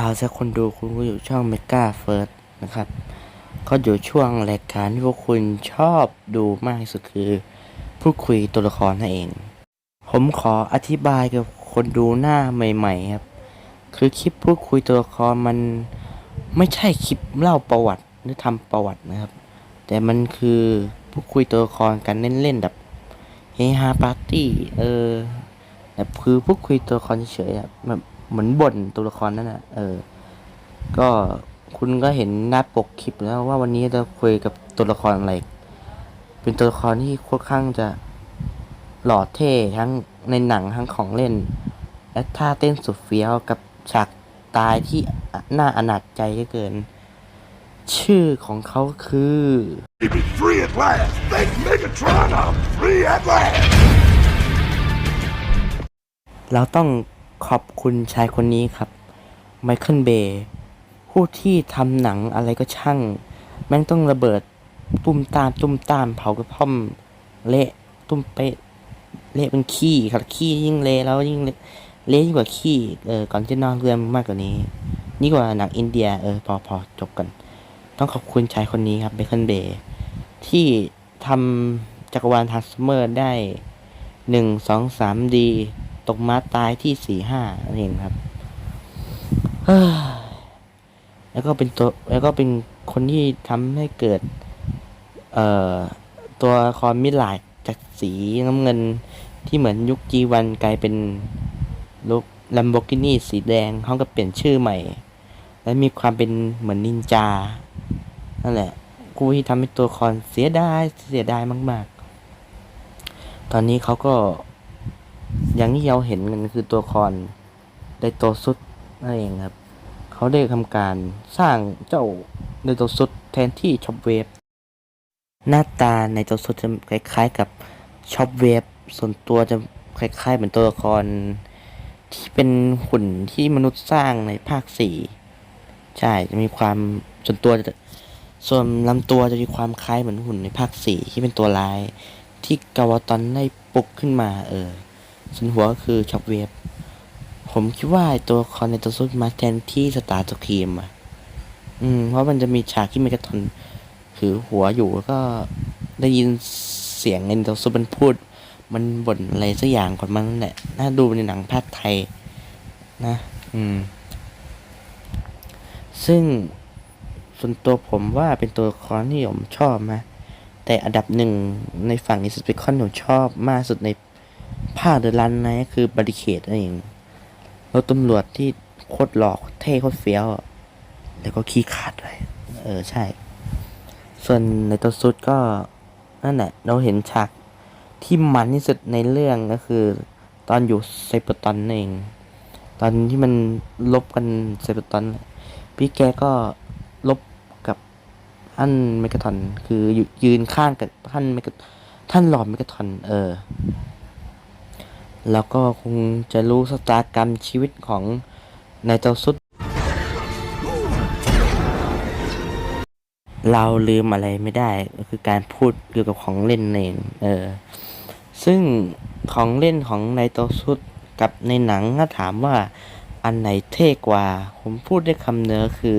าวจากคนดูคุณก็อยู่ช่อง Mega First นะครับ ก็อยู่ช่วงรายการที่พวกคุณชอบดูมากที่สุดคือ พูดคุยตัวละครนั่นเอง ผมขออธิบายกับคนดูหน้าใหม่ ๆ ครับ คือคลิปพูดคุยตัวละครมันไม่ใช่คลิปเล่าประวัติหรือทำประวัตินะครับ แต่มันคือพูดคุยตัวละครกันเล่นๆแบบเฮฮาปาร์ตี้เออแบบคือพูดคุยตัวละครเฉยๆแบบ เหมือนบ่นตัวละครนั่นแหะเออ ก็คุณก็เห็นหน้าปกคลิปแล้วว่าวันนี้จะคุยกับตัวละครอะไร เป็นตัวละครที่ค่อนข้างจะหล่อเท่ทั้งในหนังทั้งของเล่น และท่าเต้นสุดเฟี้ยวกับฉากตายที่น่าอนาจใจเหลือเกิน ชื่อของเขาคือ Be free at last! Thank Megatron, I'm free at last! เราต้อง ขอบคุณชายคนนี้ครับ ไมเคิลเบย์ผู้ที่ทำหนังอะไรก็ช่าง แม่งต้องระเบิดตุ้มตามตุ้มตามเผากระท่อม เละตุ้มเป๊ะเละเป็นขี้ครับขี้ยิ่งเละแล้วยิ่งเละยิ่งกว่าขี้เออก่อนจะนอนเรื่องมากกว่านี้นี่กว่าหนังอินเดียเออพอพอจบกัน ต้องขอบคุณชายคนนี้ครับไมเคิลเบย์ที่ทำจักรวาลทาร์สเมอร์ได้หนึ่งสองสามดี ตกม้าตายที่สี่ห้านั่นเองครับแล้วก็เป็นตัวแล้วก็เป็นคนที่ทำให้เกิด เอ่อ ตัวละครมิลาดจากสีน้ำเงินที่เหมือนยุคจีวันกลายเป็นลุกลัมโบกินีสีแดงเขาก็เปลี่ยนชื่อใหม่ และมีความเป็นเหมือนนินจา นั่นแหละกูที่ทำให้ตัวละครเสียดายเสียดายมาก ๆ ตอนนี้เขาก็ อย่างที่เราเห็นกันคือตัวละครไดโตซุดนั่นเองครับ เขาได้ทำการสร้างเจ้าไดโตซุดแทนที่ช็อปเวฟหน้าตาในตัวซุดจะคล้ายๆกับช็อปเวฟส่วนตัวจะคล้ายๆเหมือนตัวละคร ที่เป็นหุ่นที่มนุษย์สร้างในภาคสี่ใช่จะมีความส่วนตัวจะส่วนลำตัวจะมีความคล้ายเหมือนหุ่นในภาคสี่ที่เป็นตัวร้าย ที่กาวาตอนได้ปลุกขึ้นมาเออ ส่วนหัวก็คือช็อปเวฟผมคิดว่าตัวคอนในตัวซุดมาแทนที่สตาร์ตัวครีมอะ อืม เพราะมันจะมีฉากที่เมกาทอนถือหัวอยู่แล้วก็ได้ยินเสียงในตัวซุดมันพูด มันบ่นอะไรสักอย่างก่อนมันแหละ น่าดูในหนังภาคไทย นะ อืม ซึ่งส่วนตัวผมว่าเป็นตัวละครที่ผมชอบนะแต่อันดับหนึ่งในฝั่งอิสเปคอนผมชอบมากสุดใน ภาคเดอะรันนคือบาริเคดนั่นเองรถตำรวจที่โคตรหลอกเท่โคตรเฟี้ยวแล้วก็ขี้ขาดเลยเออใช่ ส่วนในตัวสุดก็ นั่นแหละ เราเห็นฉากที่มันที่สุดในเรื่องก็คือ ตอนอยู่ไซเบอร์ตอนนั่นเอง ตอนที่มันลบกันไซเบอร์ตอนพี่แกก็ลบกับท่านเมกาทอนคืออยู่ยืนข้างกับท่านเมกาท่านหลอดเมกาทอนเออ แล้วก็คงจะรู้สตากรรมชีวิตของนายเจ้าสุด เราลืมอะไรไม่ได้ก็คือการพูดเกี่ยวกับของเล่นนั่นเองเออ ซึ่งของเล่นของนายเจ้าสุดกับในหนังถ้าถามว่าอันไหนเท่กว่า ผมพูดได้คำเนื้อคือ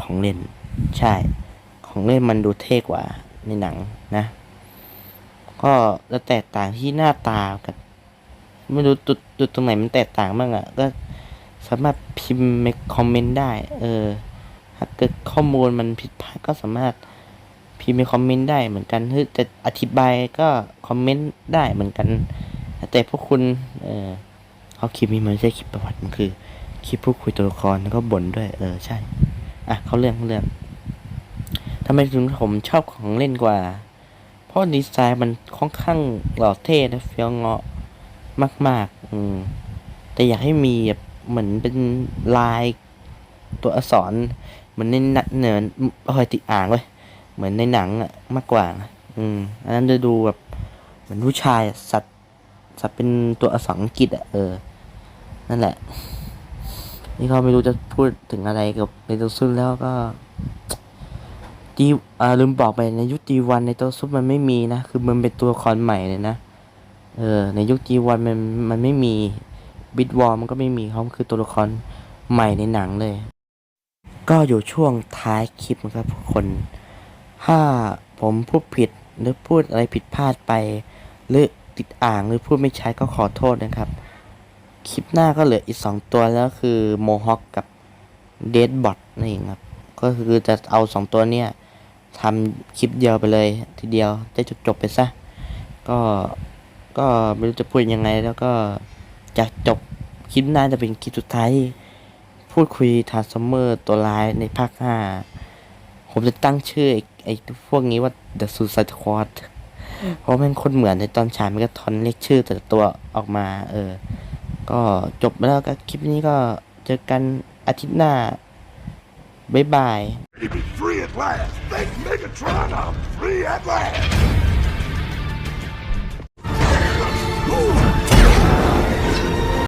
ของเล่น ใช่ ของเล่นมันดูเท่กว่าในหนังนะ ก็จะแตกต่างที่หน้าตากับ ไม่รู้จุดจุดตรงไหนมันแตกต่างบ้างอะ่ะ ก็สามารถพิมพ์ในคอมเมนต์ได้ เออถ้าเกิดข้อมูลมันผิดพลาดก็สามารถพิมพ์ในคอมเมนต์ได้เหมือนกันถ้าจะอธิบายก็คอมเมนต์ได้เหมือนกัน แต่พวกคุณ เออเขาคลิปนี้มันไม่ใช่คลิปประวัติมันคือคลิปพูดคุยตัวละครแล้วก็บ่นด้วย เออ ใช่ อะเขาเรื่องเขาเรื่องทำไมถึงผมชอบของเล่นกว่า เพราะดีไซน์มันค่อนข้างหล่อเท่และเฟี้ยวเงาะ มาก ๆ อืม แต่อยากให้มีแบบเหมือนเป็นลายตัวอักษรเหมือนในหนังเนินคอยติดอ่างเลยเหมือนในหนังอะมากกว่า อืม อันนั้นจะดูแบบเหมือนผู้ชายสัตว์สัตว์เป็นตัวอักษรอังกฤษอะเออ นั่นแหละ นี่เขาไม่รู้จะพูดถึงอะไรกับในตัวซุนแล้วก็ดีอ่าลืมบอกไปในยุคดีวันในตัวซุปมันไม่มีนะ คือมันเป็นตัวละครใหม่เลยนะ เออในยุคจีวันมันมันไม่มีบิดวอลมันก็ไม่มีเขาคือตัวละครใหม่ในหนังเลย ก็อยู่ช่วงท้ายคลิปนะครับทุกคน ถ้าผมพูดผิดหรือพูดอะไรผิดพลาดไป หรือติดอ่างหรือพูดไม่ใช้ก็ขอโทษนะครับ คลิปหน้าก็เหลืออีกสองตัวแล้วคือโมฮอคกับเดดบอทนั่นเองครับ ก็คือจะเอาสองตัวเนี้ยทำคลิปเดียวไปเลย ทีเดียวได้จบจบไปซะ ก็ ก็ไม่รู้จะพูดยังไง แล้วก็จะจบคลิปหน้าจะเป็นคลิปสุดท้ายที่พูดคุยทาร์สเมอร์ตัวร้ายในภาคห้าผมจะตั้งชื่อไอ้ไอ้พวกนี้ว่า The Suicide Squad เพราะมันคนเหมือนในตอนฉายมันก็ทอนเรียกชื่อแต่ตัวออกมา เออ ก็จบแล้วก็คลิปนี้ก็เจอกันอาทิตย์หน้า บ๊ายบาย free at last. Thank Megatron, I'm free at last. Ooh.